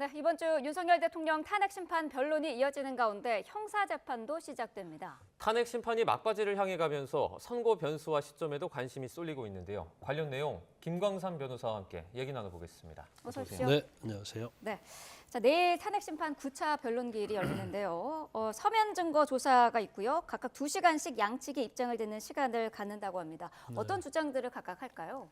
네, 이번 주 윤석열 대통령 탄핵 심판 변론이 이어지는 가운데 형사 재판도 시작됩니다. 탄핵 심판이 막바지를 향해 가면서 선고 변수와 시점에도 관심이 쏠리고 있는데요. 관련 내용 김광삼 변호사와 함께 얘기 나눠보겠습니다. 어서 오세요. 오십시오. 네, 안녕하세요. 네. 자, 내일 탄핵 심판 9차 변론 기일이 열리는데요. 어, 서면 증거 조사가 있고요. 각각 2시간씩 양측이 입장을 듣는 시간을 갖는다고 합니다. 어떤 주장들을 각각 할까요?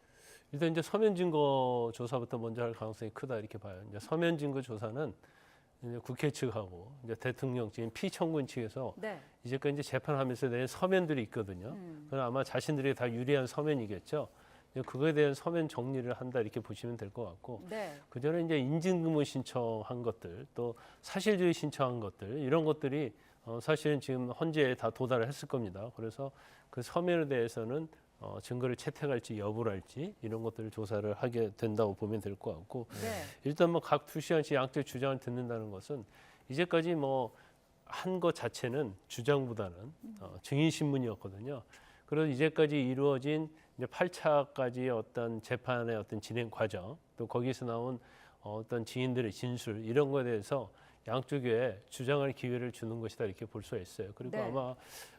일단 이제 서면 증거 조사부터 먼저 할 가능성이 크다 이렇게 봐요. 이제 서면 증거 조사는 이제 국회 측하고 이제 대통령 지금 피청군 측에서 네. 이제까지 이제 재판하면서 낸 서면들이 있거든요. 음. 그건 아마 자신들이 다 유리한 서면이겠죠. 그거에 대한 서면 정리를 한다 이렇게 보시면 될 것 같고 네. 그 전에 이제 인증금을 신청한 것들 또 사실주의 신청한 것들 이런 것들이 어, 사실은 지금 헌재에 다 도달을 했을 겁니다. 그래서 그 서면에 대해서는 어, 증거를 채택할지 여부를 할지 이런 것들을 조사를 하게 된다고 보면 될 것 같고 네. 일단 뭐 각 두 시간씩 양쪽 주장을 듣는다는 것은 이제까지 뭐 한 것 자체는 주장보다는 어, 증인 신문이었거든요. 그래서 이제까지 이루어진 이제 8차까지의 어떤 재판의 어떤 진행 과정 또 거기서 나온 어, 어떤 지인들의 진술 이런 거에 대해서 양쪽에 주장할 기회를 주는 것이다 이렇게 볼 수가 있어요. 그리고 네. 아마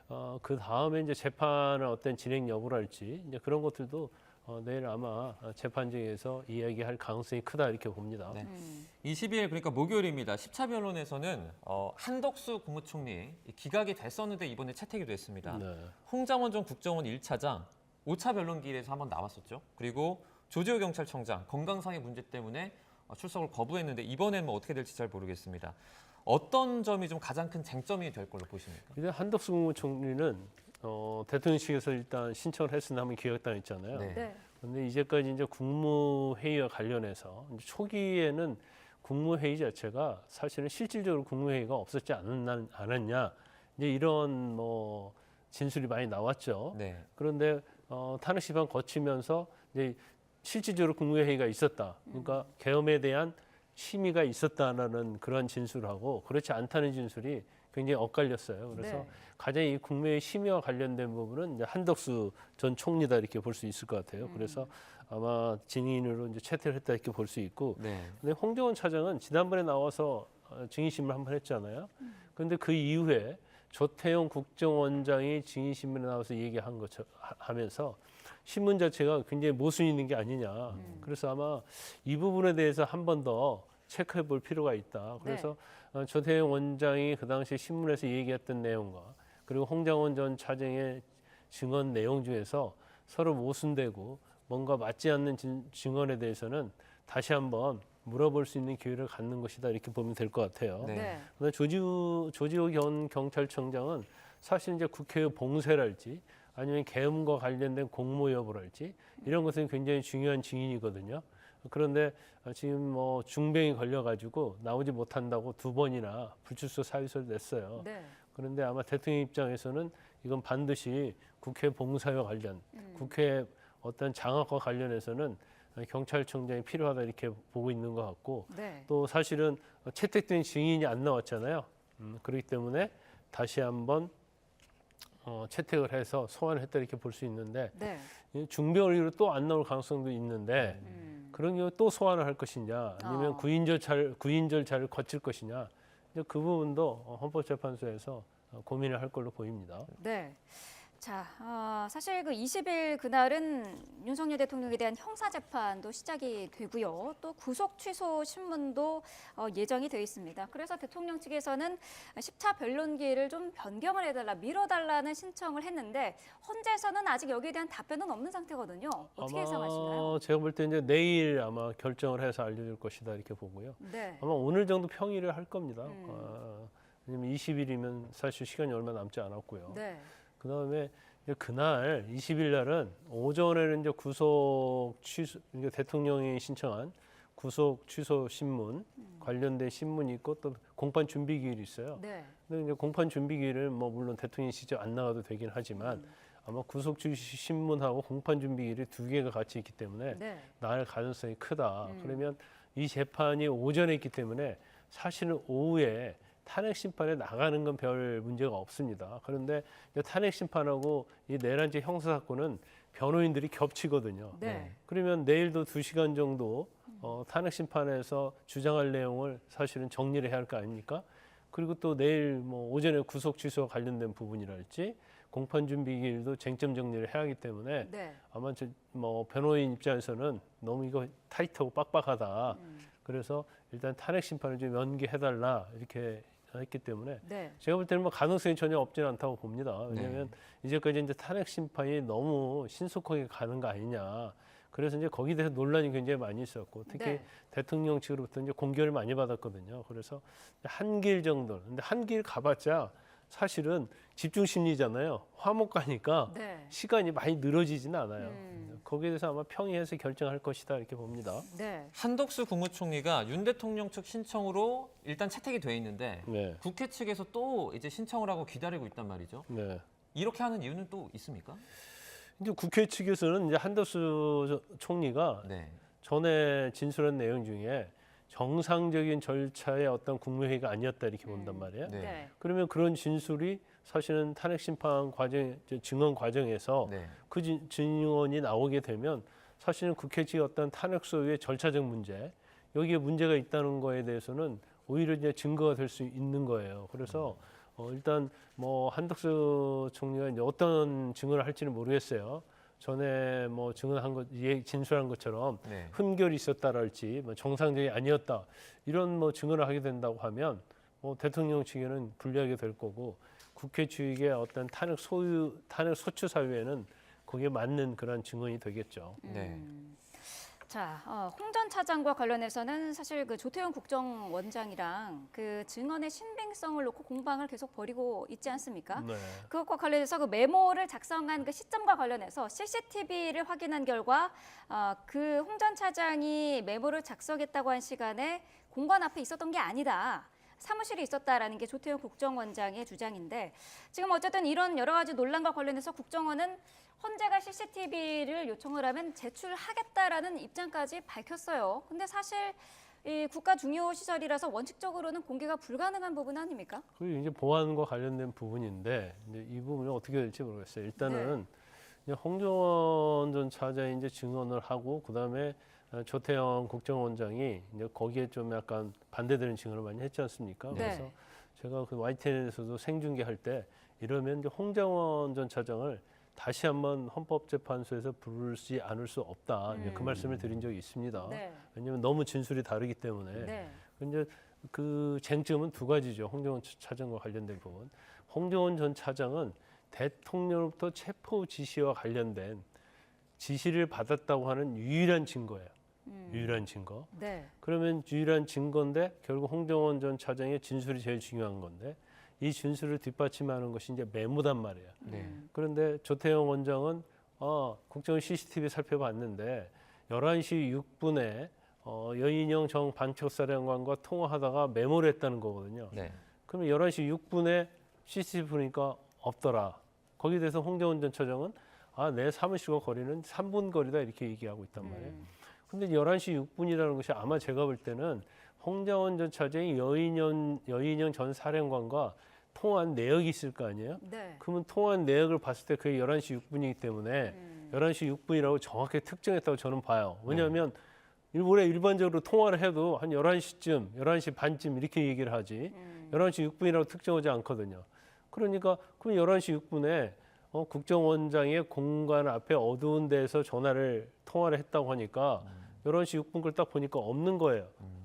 어, 그 다음에 이제 재판을 어떤 진행 여부랄지 이제 그런 것들도 어, 내일 아마 재판정에서 이야기할 가능성이 크다 이렇게 봅니다. 네. 음. 20일 그러니까 목요일입니다. 10차 변론에서는 어, 한덕수 국무총리 이 기각이 됐었는데 이번에 채택이 됐습니다. 네. 홍장원 전 국정원 1차장 5차 변론기일에서 한번 나왔었죠. 그리고 조지호 경찰청장 건강상의 문제 때문에 어, 출석을 거부했는데 이번에는 뭐 어떻게 될지 잘 모르겠습니다. 어떤 점이 좀 가장 큰 쟁점이 될 걸로 보십니까? 이제 한덕수 국무총리는 어, 대통령실에서 일단 신청을 했으나 한번 기각당했잖아요. 네. 네. 그런데 이제까지 이제 국무회의와 관련해서 이제 초기에는 국무회의 자체가 사실은 실질적으로 국무회의가 없었지 않았나, 않았냐 이제 이런 뭐 진술이 많이 나왔죠. 네. 그런데 어, 탄핵 심판 거치면서 이제 실질적으로 국무회의가 있었다. 그러니까 계엄에 대한 심의가 있었다라는 그런 진술하고 그렇지 않다는 진술이 굉장히 엇갈렸어요. 그래서 네. 가장 이 국무회의 심의와 관련된 부분은 이제 한덕수 전 총리다 이렇게 볼 수 있을 것 같아요. 그래서 아마 증인으로 이제 채택을 했다 이렇게 볼 수 있고 네. 근데 홍정원 차장은 지난번에 나와서 어, 증인신문 한번 했잖아요. 그런데 그 이후에 조태용 국정원장이 증인신문에 나와서 얘기한 것처럼 하- 하면서 신문 자체가 굉장히 모순 있는 게 아니냐. 그래서 아마 이 부분에 대해서 한 번 더 체크해 볼 필요가 있다. 그래서 어, 조태용 원장이 그 당시 신문에서 얘기했던 내용과 그리고 홍장원 전 차장의 증언 내용 중에서 서로 모순되고 뭔가 맞지 않는 진- 증언에 대해서는 다시 한번 물어볼 수 있는 기회를 갖는 것이다 이렇게 보면 될 것 같아요. 네. 네. 그다음에 조지호 조지호 전 경찰청장은 사실 이제 국회의 봉쇄랄지 아니면 계엄과 관련된 공모 여부랄지 이런 것은 굉장히 중요한 증인이거든요. 그런데 지금 뭐 중병이 걸려가지고 나오지 못한다고 두 번이나 불출석 사유서를 냈어요. 네. 그런데 아마 대통령 입장에서는 이건 반드시 국회 봉사와 관련, 음. 국회 어떤 장악과 관련해서는 경찰청장이 필요하다 이렇게 보고 있는 것 같고 네. 또 사실은 채택된 증인이 안 나왔잖아요. 음, 그렇기 때문에 다시 한번 어, 채택을 해서 소환을 했다 이렇게 볼 수 있는데 네. 이 중병을 이유로 또 안 나올 가능성도 있는데 음. 그런 경우 또 소환을 할 것이냐 아니면 어. 구인 절차를 구인 절차를 거칠 것이냐 이제 그 부분도 어, 헌법재판소에서 어, 고민을 할 걸로 보입니다. 네. 자, 아, 사실 그 20일 그날은 윤석열 대통령에 대한 형사 재판도 시작이 되고요. 또 구속 취소 신문도 어, 예정이 되어 있습니다. 그래서 대통령 측에서는 10차 변론기를 좀 변경을 해달라, 미뤄달라는 신청을 했는데 헌재에서는 아직 여기에 대한 답변은 없는 상태거든요. 어떻게 예상하시나요? 제가 볼 때 이제 내일 아마 결정을 해서 알려줄 것이다 이렇게 보고요. 네. 아마 오늘 정도 평의를 할 겁니다. 음. 아, 왜냐면 20일이면 사실 시간이 얼마 남지 않았고요. 네. 그 다음에 그날 20일 날은 오전에는 이제 구속 취소, 이제 대통령이 신청한 구속 취소 신문 관련된 신문이 있고 또 공판 준비 기일이 있어요. 네. 근데 이제 공판 준비 기일은 뭐 물론 대통령이 직접 안 나가도 되긴 하지만 아마 구속 취소 신문하고 공판 준비 기일이 두 개가 같이 있기 때문에 네. 나을 가능성이 크다. 음. 그러면 이 재판이 오전에 있기 때문에 사실은 오후에 탄핵 심판에 나가는 건 별 문제가 없습니다. 그런데 탄핵 심판하고 이 내란죄 형사 사건은 변호인들이 겹치거든요. 네. 그러면 내일도 두 시간 정도 어, 탄핵 심판에서 주장할 내용을 사실은 정리를 해야 할 거 아닙니까? 그리고 또 내일 뭐 오전에 구속 취소와 관련된 부분이랄지 공판 준비 기일도 쟁점 정리를 해야 하기 때문에 네. 아마 저, 뭐 변호인 입장에서는 너무 이거 타이트하고 빡빡하다. 음. 그래서 일단 탄핵 심판을 좀 연기해달라 이렇게 했기 때문에 네. 제가 볼 때는 뭐 가능성이 전혀 없지는 않다고 봅니다. 왜냐하면 네. 이제까지 이제 탄핵 심판이 너무 신속하게 가는 거 아니냐. 그래서 이제 거기에 대해서 논란이 굉장히 많이 있었고 특히 네. 대통령 측으로부터 이제 공개를 많이 받았거든요. 그래서 한 길 정도. 근데 한 길 가봤자 사실은 집중 심리잖아요. 화목 가니까 네. 시간이 많이 늘어지지는 않아요. 음. 거기에 대해서 아마 평의해서 결정할 것이다 이렇게 봅니다. 네. 한덕수 국무총리가 윤 대통령 측 신청으로 일단 채택이 돼 있는데 네, 국회 측에서 또 이제 신청을 하고 기다리고 있단 말이죠. 네. 이렇게 하는 이유는 또 있습니까? 이제 국회 측에서는 이제 한덕수 총리가 네. 전에 진술한 내용 중에 정상적인 절차의 어떤 국무회의가 아니었다 이렇게 본단 음. 말이에요. 네. 네. 그러면 그런 진술이 사실은 탄핵 심판 과정 증언 과정에서 네. 그 진- 증언이 나오게 되면 사실은 국회 측의 어떤 탄핵 소유의 절차적 문제 여기에 문제가 있다는 거에 대해서는 오히려 이제 증거가 될 수 있는 거예요. 그래서 어, 일단 뭐 한덕수 총리가 이제 어떤 증언을 할지는 모르겠어요. 전에 뭐 증언한 것, 예, 진술한 것처럼 네. 흠결이 있었다랄지 뭐 정상적이 아니었다 이런 뭐 증언을 하게 된다고 하면 뭐 대통령 측에는 불리하게 될 거고 국회 측의 어떤 탄핵 소유 탄핵 소추 사유에는 거기에 맞는 그런 증언이 되겠죠. 네. 음. 자, 어, 홍전 차장과 관련해서는 사실 그 조태용 국정원장이랑 그 증언의 신빙성을 놓고 공방을 계속 벌이고 있지 않습니까? 네. 그것과 관련해서 그 메모를 작성한 그 시점과 관련해서 CCTV를 확인한 결과 어, 그 홍전 차장이 메모를 작성했다고 한 시간에 공관 앞에 있었던 게 아니다. 사무실에 있었다라는 게 조태용 국정원장의 주장인데 지금 어쨌든 이런 여러 가지 논란과 관련해서 국정원은 헌재가 CCTV를 요청을 하면 제출하겠다라는 입장까지 밝혔어요. 근데 사실 이 국가 중요 시설이라서 원칙적으로는 공개가 불가능한 부분 아닙니까? 그리고 이제 보안과 관련된 부분인데 이제 이 부분이 어떻게 될지 모르겠어요. 일단은 이제 홍정원 전 차장이 이제 증언을 하고 그다음에 어, 조태영 국정원장이 이제 거기에 좀 약간 반대되는 증언을 많이 했지 않습니까? 네. 그래서 제가 그 YTN에서도 생중계할 때 이러면 이제 홍정원 전 차장을 다시 한번 헌법재판소에서 부르지 않을 수 없다. 그 음. 말씀을 드린 적이 있습니다. 네. 왜냐하면 너무 진술이 다르기 때문에. 네. 이제 그 쟁점은 두 가지죠. 홍정원 차장과 관련된 부분. 홍정원 전 차장은 대통령으로부터 체포 지시와 관련된 지시를 받았다고 하는 유일한 증거예요. 음. 유일한 증거. 네. 그러면 유일한 증거인데 결국 홍정원 전 차장의 진술이 제일 중요한 건데 이 진술을 뒷받침하는 것이 이제 메모단 말이에요. 네. 음. 그런데 조태영 원장은 어, 국정원 CCTV 살펴봤는데 11시 6분에 어, 여인영 정 반척사령관과 통화하다가 메모를 했다는 거거든요. 네. 그러면 11시 6분에 CCTV 보니까 없더라. 거기에 대해서 홍정원 전 차장은 아, 내 사무실과 거리는 3분 거리다 이렇게 얘기하고 있단 말이에요. 음. 근데 11시 6분이라는 것이 아마 제가 볼 때는 홍정원 전 차장이 여인영, 여인영 전 사령관과 통화한 내역이 있을 거 아니에요? 네. 그러면 통화한 내역을 봤을 때 그게 11시 6분이기 때문에 음. 11시 6분이라고 정확하게 특정했다고 저는 봐요. 왜냐하면 일본에 일반적으로 통화를 해도 한 11시쯤, 11시 반쯤 이렇게 얘기를 하지 음. 11시 6분이라고 특정하지 않거든요. 그러니까 그럼 11시 6분에 어, 국정원장의 공간 앞에 어두운 데서 전화를 통화를 했다고 하니까 11시 6분 걸 딱 보니까 없는 거예요. 어?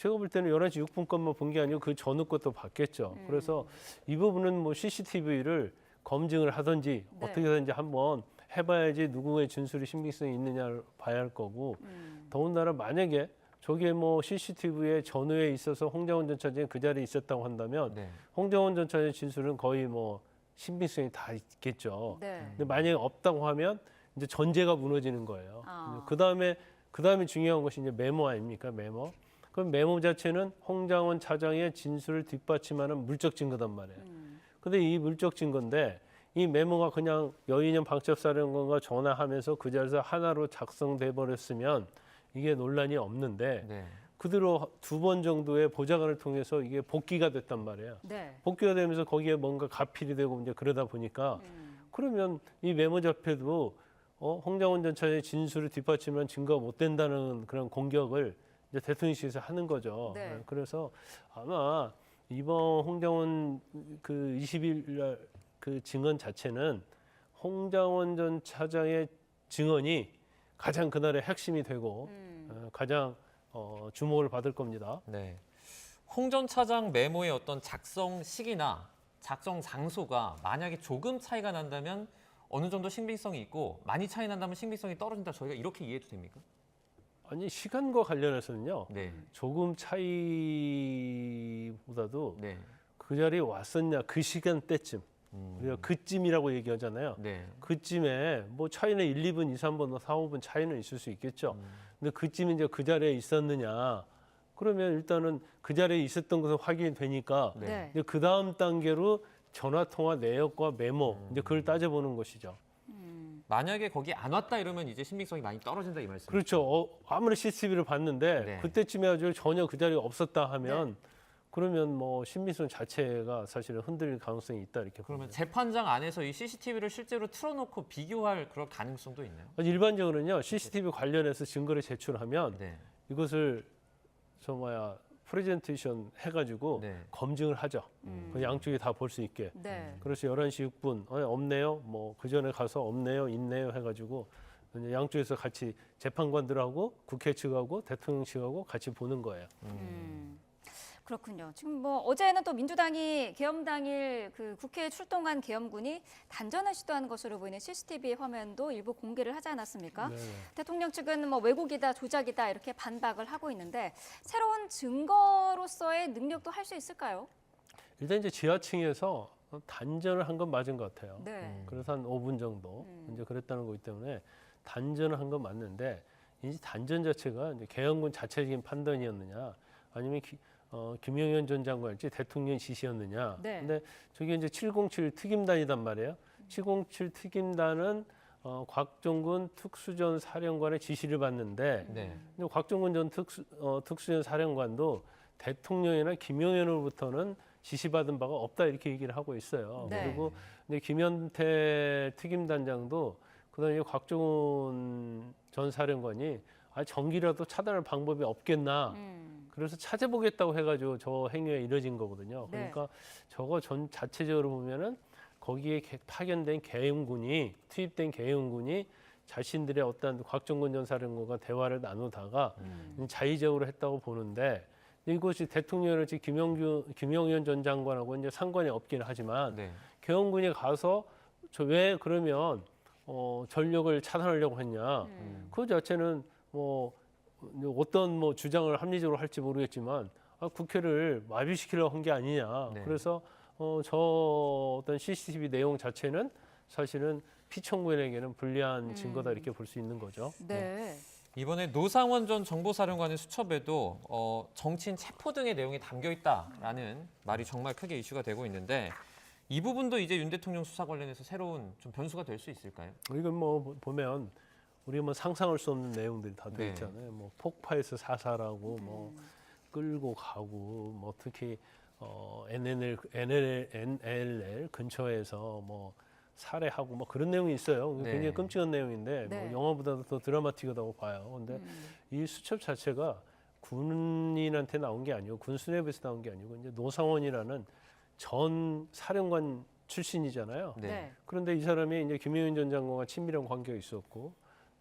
제가 볼 때는 11시 6분 것만 본 게 아니고 그 전후 것도 봤겠죠. 음. 그래서 이 부분은 뭐 CCTV를 검증을 하든지 네. 어떻게든지 한번 해봐야지 누구의 진술이 신빙성이 있느냐를 봐야 할 거고 음. 더군다나 만약에 저게 뭐 CCTV의 전후에 있어서 홍정원 전 차장이 그 자리에 있었다고 한다면 네. 홍정원 전 차장의 진술은 거의 뭐 신빙성이 다 있겠죠. 네. 근데 만약에 없다고 하면 이제 전제가 무너지는 거예요. 아. 그 다음에 그 다음에 중요한 것이 이제 메모 아닙니까 메모. 그럼 메모 자체는 홍장원 차장의 진술을 뒷받침하는 물적 증거단 말이에요. 음. 근데 이 물적 증거인데 이 메모가 그냥 여인형 방첩사령관과 전화하면서 그 자리에서 하나로 작성돼 버렸으면 이게 논란이 없는데 네. 그대로 두 번 정도의 보좌관을 통해서 이게 복귀가 됐단 말이에요. 네. 복귀가 되면서 거기에 뭔가 가필이 되고 이제 그러다 보니까 음. 그러면 이 메모 자표도 어, 홍장원 전 차장의 진술을 뒷받침한 증거가 못 된다는 그런 공격을 이제 대통령실에서 하는 거죠. 네. 예, 그래서 아마 이번 홍장원 그 20일 날그 증언 자체는 홍장원 전 차장의 증언이 가장 그날의 핵심이 되고 음. 어, 가장 어, 주목을 받을 겁니다. 네. 홍 전 차장 메모의 어떤 작성 시기나 작성 장소가 만약에 조금 차이가 난다면 어느 정도 신빙성이 있고 많이 차이 난다면 신빙성이 떨어진다. 저희가 이렇게 이해해도 됩니까? 아니 시간과 관련해서는요. 네. 조금 차이보다도 네. 그 자리에 왔었냐 그 시간대쯤 음. 우리가 그쯤이라고 얘기하잖아요. 네. 그쯤에 뭐 차이는 1, 2분, 2, 3분, 4, 5분 차이는 있을 수 있겠죠. 음. 근데 그쯤 이제 그 자리에 있었느냐? 그러면 일단은 그 자리에 있었던 것은 확인이 되니까 네. 네. 이제 그 다음 단계로 전화 통화 내역과 메모 이제 그걸 따져보는 것이죠. 음. 만약에 거기 안 왔다 이러면 이제 신빙성이 많이 떨어진다 이 말씀이죠. 그렇죠. 어, 아무리 CCTV를 봤는데 네. 그때쯤에 아주 전혀 그 자리에 없었다 하면 그러면 뭐 신빙성 자체가 사실은 흔들릴 가능성이 있다 이렇게 그러면 봅니다. 재판장 안에서 이 CCTV를 실제로 틀어놓고 비교할 그런 가능성도 있나요? 일반적으로는요 CCTV 관련해서 증거를 제출하면 네. 이것을 저 뭐야 프레젠테이션 해가지고 네. 검증을 하죠. 음. 그 양쪽이 다 볼 수 있게. 네. 그래서 11시 6분 어, 없네요. 뭐 그 전에 가서 없네요, 있네요 해가지고 양쪽에서 같이 재판관들하고 국회 측하고 대통령 측하고 같이 보는 거예요. 음. 그렇군요. 지금 뭐 어제는 또 민주당이 계엄 당일 그 국회에 출동한 계엄군이 단전을 시도하는 것으로 보이는 CCTV 화면도 일부 공개를 하지 않았습니까? 네. 대통령 측은 뭐 왜곡이다, 조작이다 이렇게 반박을 하고 있는데 새로운 증거로서의 능력도 할 수 있을까요? 일단 이제 지하층에서 단전을 한 건 맞은 것 같아요. 네. 그래서 한 5분 정도 음. 이제 그랬다는 거기 때문에 단전을 한 건 맞는데 이 단전 자체가 이제 개헌군 자체적인 판단이었느냐 아니면 기, 어, 김영현 전 장관일지 대통령 지시였느냐. 네. 근데 저게 이제 707 특임단이단 말이에요. 707 특임단은 어, 곽종군 특수전 사령관의 지시를 받는데 네. 근데 곽종근 전 특수, 어, 특수전 사령관도 대통령이나 김영현으로부터는 지시받은 바가 없다 이렇게 얘기를 하고 있어요. 네. 그리고 이제 김현태 특임단장도 그다음에 곽종훈 전 사령관이 아 전기라도 차단할 방법이 없겠나. 음. 그래서 찾아보겠다고 해가지고 저 행위가 이뤄진 거거든요. 네. 그러니까 저거 전 자체적으로 보면은 거기에 개- 파견된 계엄군이 투입된 계엄군이 자신들의 어떤 곽종근 전 사령관과 대화를 나누다가 음. 자의적으로 했다고 보는데 이것이 대통령을지 김영규 김영현 전 장관하고 이제 상관이 없긴 하지만 네. 계엄군이 가서 저 왜 그러면 어, 전력을 차단하려고 했냐? 음. 그 자체는 뭐 어떤 뭐 주장을 합리적으로 할지 모르겠지만 아, 국회를 마비시키려고 한 게 아니냐. 네. 그래서 어, 저 어떤 CCTV 내용 자체는 사실은 피청구인에게는 불리한 음. 증거다 이렇게 볼 수 있는 거죠. 네. 이번에 노상원 전 정보사령관의 수첩에도 어, 정치인 체포 등의 내용이 담겨 있다라는 말이 정말 크게 이슈가 되고 있는데 이 부분도 이제 윤 대통령 수사 관련해서 새로운 좀 변수가 될 수 있을까요? 이건 뭐 보- 보면 우리가 뭐 상상할 수 없는 내용들이 다 네. 들어있잖아요. 뭐 폭파해서 사살하고 뭐 끌고 가고 뭐 특히 어, NNL, NLL, NLL 근처에서 뭐 살해하고 뭐 그런 내용이 있어요. 네. 굉장히 끔찍한 내용인데 네. 뭐 영화보다도 더 드라마틱하다고 봐요. 근데 음. 이 수첩 자체가 군인한테 나온 게 아니고 군 수뇌부에서 나온 게 아니고 이제 노상원이라는 전 사령관 출신이잖아요. 네. 네. 그런데 이 사람이 이제 김영현 전 장관과 친밀한 관계가 있었고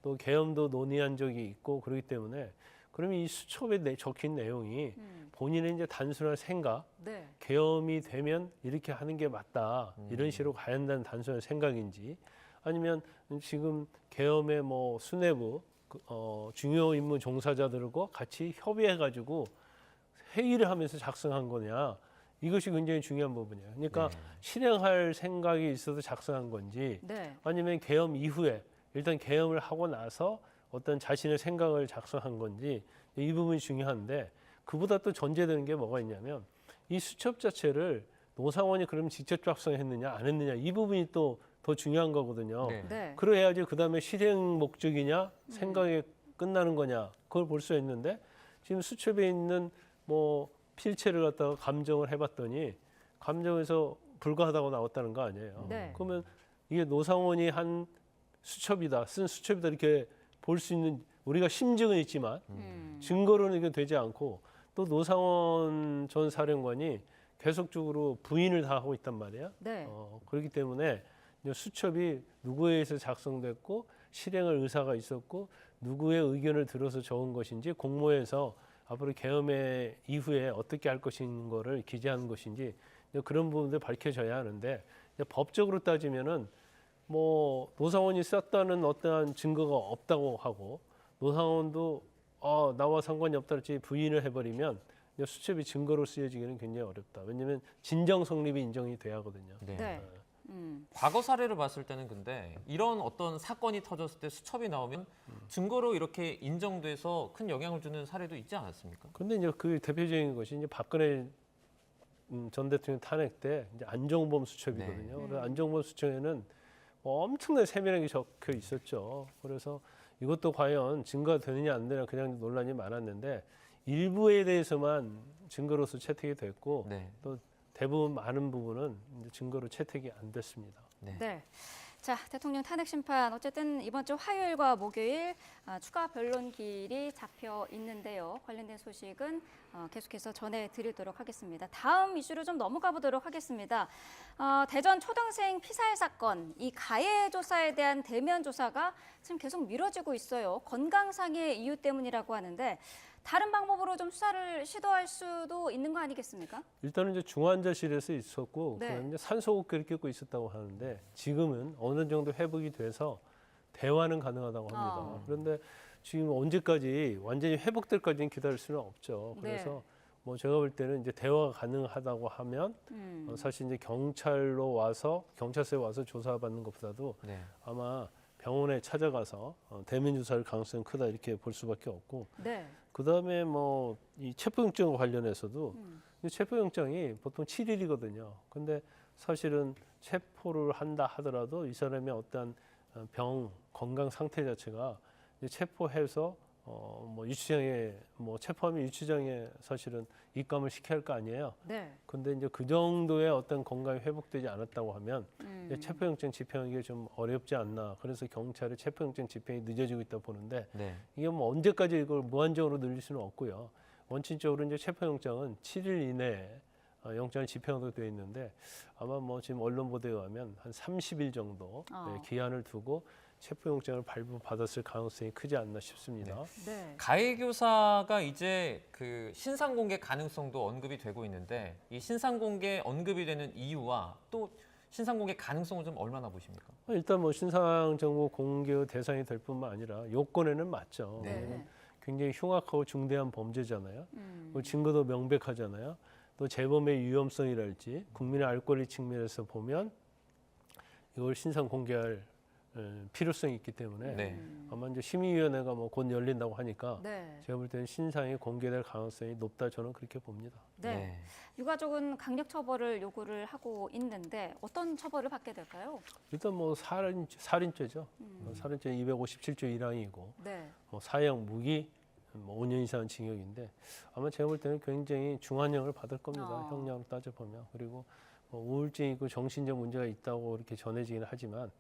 또 계엄도 논의한 적이 있고 그렇기 때문에 그러면 이 수첩에 내- 적힌 내용이 음. 본인의 이제 단순한 생각, 네. 계엄이 되면 이렇게 하는 게 맞다 음. 이런 식으로 가야 한다는 단순한 생각인지 아니면 지금 계엄의 뭐 수뇌부 그, 어, 중요 임무 종사자들과 같이 협의해가지고 회의를 하면서 작성한 거냐 이것이 굉장히 중요한 부분이에요. 그러니까 네. 실행할 생각이 있어서 작성한 건지 네. 아니면 계엄 이후에 일단 계엄을 하고 나서 어떤 자신의 생각을 작성한 건지 이 부분이 중요한데 그보다 또 전제되는 게 뭐가 있냐면 이 수첩 자체를 노상원이 그럼 직접 작성했느냐 안 했느냐 이 부분이 또 더 중요한 거거든요. 네. 네. 그래야지 그 다음에 실행 목적이냐 생각에 끝나는 거냐 그걸 볼 수 있는데 지금 수첩에 있는 뭐 필체를 갖다가 감정을 해봤더니 감정에서 불가하다고 나왔다는 거 아니에요. 네. 그러면 이게 노상원이 한 수첩이다, 쓴 수첩이다 이렇게 볼 수 있는 우리가 심증은 있지만 음. 증거로는 이게 되지 않고 또 노상원 전 사령관이 계속적으로 부인을 다 하고 있단 말이야. 네. 어, 그렇기 때문에 이제 수첩이 누구에 의해서 작성됐고 실행할 의사가 있었고 누구의 의견을 들어서 적은 것인지 공모해서 앞으로 계엄의 이후에 어떻게 할 것인 거를 기재하는 것인지 그런 부분들 밝혀져야 하는데 법적으로 따지면은 뭐 노상원이 썼다는 어떠한 증거가 없다고 하고 노상원도 어, 나와 상관이 없다 그렇지 부인을 해버리면 수첩이 증거로 쓰여지기는 굉장히 어렵다. 왜냐하면 진정 성립이 인정이 돼야 하거든요. 네. 네. 음. 과거 사례를 봤을 때는 근데 이런 어떤 사건이 터졌을 때 수첩이 나오면 증거로 이렇게 인정돼서 큰 영향을 주는 사례도 있지 않았습니까? 그런데 이제 그 대표적인 것이 이제 박근혜 음, 전 대통령 탄핵 때 이제 안정범 수첩이거든요. 네. 안정범 수첩에는 뭐 엄청나게 세밀하게 적혀 있었죠. 그래서 이것도 과연 증거가 되느냐 안 되느냐 그냥 논란이 많았는데 일부에 대해서만 증거로서 채택이 됐고 네. 대부분 많은 부분은 이제 증거로 채택이 안 됐습니다. 네. 네. 자, 대통령 탄핵 심판 어쨌든 이번 주 화요일과 목요일 아, 추가 변론길이 잡혀 있는데요. 관련된 소식은 어, 계속해서 전해드리도록 하겠습니다. 다음 이슈로 좀 넘어가 보도록 하겠습니다. 어, 대전 초등생 피살 사건 이 가해 조사에 대한 대면 조사가 지금 계속 미뤄지고 있어요. 건강상의 이유 때문이라고 하는데 다른 방법으로 좀 수사를 시도할 수도 있는 거 아니겠습니까? 일단은 이제 중환자실에서 있었고 네. 그다음에 이제 산소호흡기를 끼고 있었다고 하는데 지금은 어느 정도 회복이 돼서 대화는 가능하다고 합니다. 어. 그런데 지금 언제까지 완전히 회복될까지는 기다릴 수는 없죠. 네. 그래서 뭐 제가 볼 때는 이제 대화가 가능하다고 하면 음. 어, 사실 이제 경찰로 와서 경찰서에 와서 조사받는 것보다도 네. 아마 병원에 찾아가서 어, 대면 조사를 가능성이 크다 이렇게 볼 수밖에 없고 네. 그다음에 뭐 이 체포영장 관련해서도 음. 이 체포영장이 보통 7일이거든요. 근데 사실은 체포를 한다 하더라도 이 사람의 어떤 어, 병 건강 상태 자체가 체포해서 어 뭐 유치장에 뭐 체포하면 유치장에 사실은 입감을 시켜야 할 거 아니에요. 네. 근데 이제 그 정도의 어떤 건강이 회복되지 않았다고 하면 음. 이제 체포영장 집행하기가 좀 어렵지 않나. 그래서 경찰의 체포영장 집행이 늦어지고 있다 보는데 네. 이게 뭐 언제까지 이걸 무한정으로 늘릴 수는 없고요. 원칙적으로 이제 체포영장은 7일 이내에 어, 영장을 집행하도록 되어 있는데 아마 뭐 지금 언론 보도에 의하면 한 30일 정도 네, 어. 기한을 두고 체포영장을 발부받았을 가능성이 크지 않나 싶습니다. 네. 가해 교사가 이제 그 신상 공개 가능성도 언급이 되고 있는데 이 신상 공개 언급이 되는 이유와 또 신상 공개 가능성을 좀 얼마나 보십니까? 어, 일단 뭐 신상 정보 공개 대상이 될 뿐만 아니라 요건에는 맞죠. 네. 왜냐면 굉장히 흉악하고 중대한 범죄잖아요. 음. 그 증거도 명백하잖아요. 또 재범의 위험성이랄지 국민의 알 권리 측면에서 보면 이걸 신상 공개할 에, 필요성이 있기 때문에 네. 음. 아마 이제 심의위원회가 뭐 곧 열린다고 하니까 네. 제가 볼 때는 신상이 공개될 가능성이 높다 저는 그렇게 봅니다. 네. 유가족은 강력 처벌을 요구를 하고 있는데 어떤 처벌을 받게 될까요? 일단 뭐 살인 살인죄죠. 음. 뭐 살인죄 257조 1항이고 네. 뭐 사형 무기 뭐 5년 이상 징역인데 아마 제가 볼 때는 굉장히 중한형을 받을 겁니다. 어. 형량으로 따져 보면 그리고 뭐 우울증 있고 정신적 문제가 있다고 이렇게 전해지기는 하지만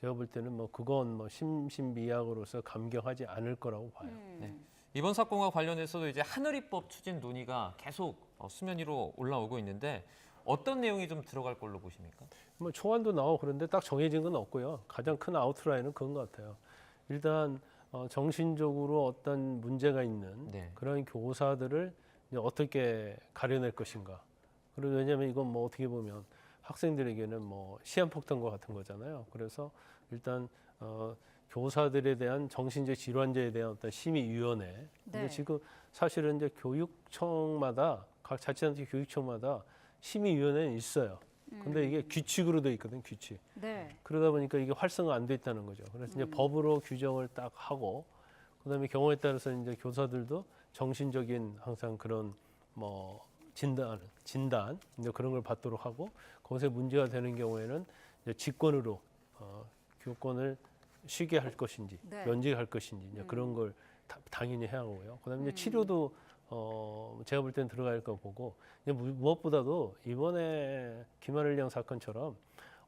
제가 볼 때는 뭐 그건 뭐 심신미약으로서 감경하지 않을 거라고 봐요. 음. 네. 이번 사건과 관련해서도 이제 하늘이법 추진 논의가 계속 어, 수면 위로 올라오고 있는데 어떤 내용이 좀 들어갈 걸로 보십니까? 뭐 초안도 나오고 그런데 딱 정해진 건 없고요. 가장 큰 아웃라인은 그건 것 같아요. 일단 어, 정신적으로 어떤 문제가 있는 네. 그런 교사들을 이제 어떻게 가려낼 것인가. 그리고 왜냐하면 이건 뭐 어떻게 보면 학생들에게는 뭐 시한폭탄과 같은 거잖아요. 그래서 일단 어, 교사들에 대한 정신적 질환자에 대한 어떤 심의위원회. 근데 네. 지금 사실은 이제 교육청마다 각 자치단체 교육청마다 심의위원회는 있어요. 근데 이게 규칙으로 돼 있거든, 규칙. 네. 그러다 보니까 이게 활성화 안 돼 있다는 거죠. 그래서 이제 음. 법으로 규정을 딱 하고 그다음에 경우에 따라서 이제 교사들도 정신적인 항상 그런 뭐 진단, 진단 이제 그런 걸 받도록 하고 거기서 문제가 되는 경우에는 이제 직권으로 어, 교권을 쉬게 할 것인지 네. 면직할 것인지 이제 음. 그런 걸 다- 당연히 해야 하고요. 그다음에 이제 음. 치료도 어, 제가 볼 때는 들어갈 거 보고 이제 무- 무엇보다도 이번에 김하늘 양 사건처럼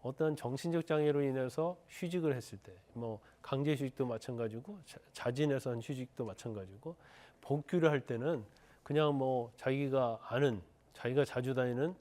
어떤 정신적 장애로 인해서 휴직을 했을 때, 뭐 강제 휴직도 마찬가지고 자- 자진해서 한 휴직도 마찬가지고 복귀를 할 때는 그냥 뭐 자기가 아는 자기가 자주 다니는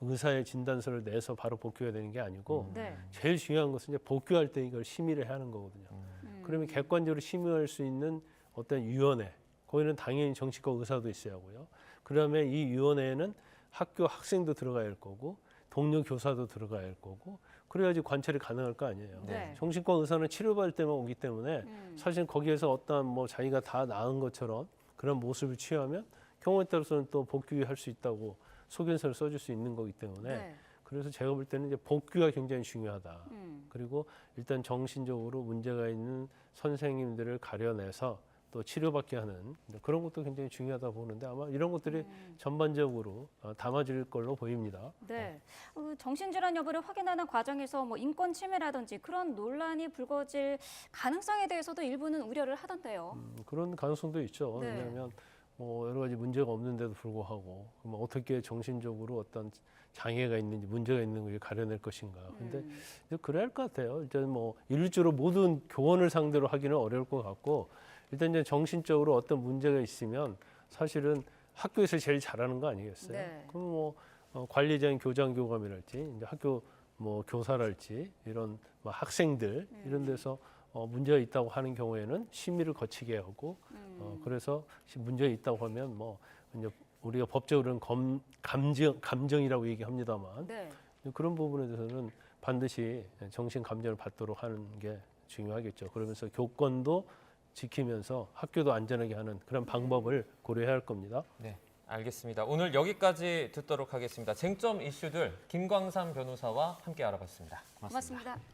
의사의 진단서를 내서 바로 복귀가 되는 게 아니고 네. 제일 중요한 것은 이제 복귀할 때 이걸 심의를 해야 하는 거거든요. 음. 그러면 객관적으로 심의할 수 있는 어떤 위원회, 거기는 당연히 정치과 의사도 있어야 하고요. 그다음에 이 위원회에는 학교 학생도 들어가야 할 거고 동료 교사도 들어가야 할 거고 그래야지 관찰이 가능할 거 아니에요. 네. 정신과 의사는 치료받을 때만 오기 때문에 음. 사실 거기에서 어떠한 뭐 자기가 다 나은 것처럼 그런 모습을 취하면 경우에 따라서는 또 복귀할 수 있다고 소견서를 써줄 수 있는 거기 때문에 네. 그래서 제가 볼 때는 이제 복귀가 굉장히 중요하다. 음. 그리고 일단 정신적으로 문제가 있는 선생님들을 가려내서 또 치료받게 하는 그런 것도 굉장히 중요하다 보는데 아마 이런 것들이 음. 전반적으로 어, 담아질 걸로 보입니다. 네. 어, 정신질환 여부를 확인하는 과정에서 뭐 인권 침해라든지 그런 논란이 불거질 가능성에 대해서도 일부는 우려를 하던데요. 음, 그런 가능성도 있죠. 네. 왜냐하면 뭐 여러 가지 문제가 없는데도 불구하고 뭐 어떻게 정신적으로 어떤 장애가 있는지 문제가 있는 걸 가려낼 것인가. 근데 음. 이제 그래야 할 것 같아요. 일단 뭐 일률적으로 모든 교원을 상대로 하기는 어려울 것 같고 일단 이제 정신적으로 어떤 문제가 있으면 사실은 학교에서 제일 잘하는 거 아니겠어요? 네. 그럼 뭐 어, 관리자인 교장 교감이랄지 이제 학교 뭐 교사랄지 이런 뭐 학생들 이런 음. 데서 어, 문제가 있다고 하는 경우에는 심의를 거치게 하고 음. 어, 그래서 시- 문제가 있다고 하면 뭐 이제 우리가 법적으로는 검, 감정 감정이라고 얘기합니다만 네. 그런 부분에 대해서는 반드시 정신 감정을 받도록 하는 게 중요하겠죠. 그러면서 교권도 지키면서 학교도 안전하게 하는 그런 방법을 고려해야 할 겁니다. 네, 알겠습니다. 오늘 여기까지 듣도록 하겠습니다. 쟁점 이슈들 김광삼 변호사와 함께 알아봤습니다 고맙습니다. 고맙습니다.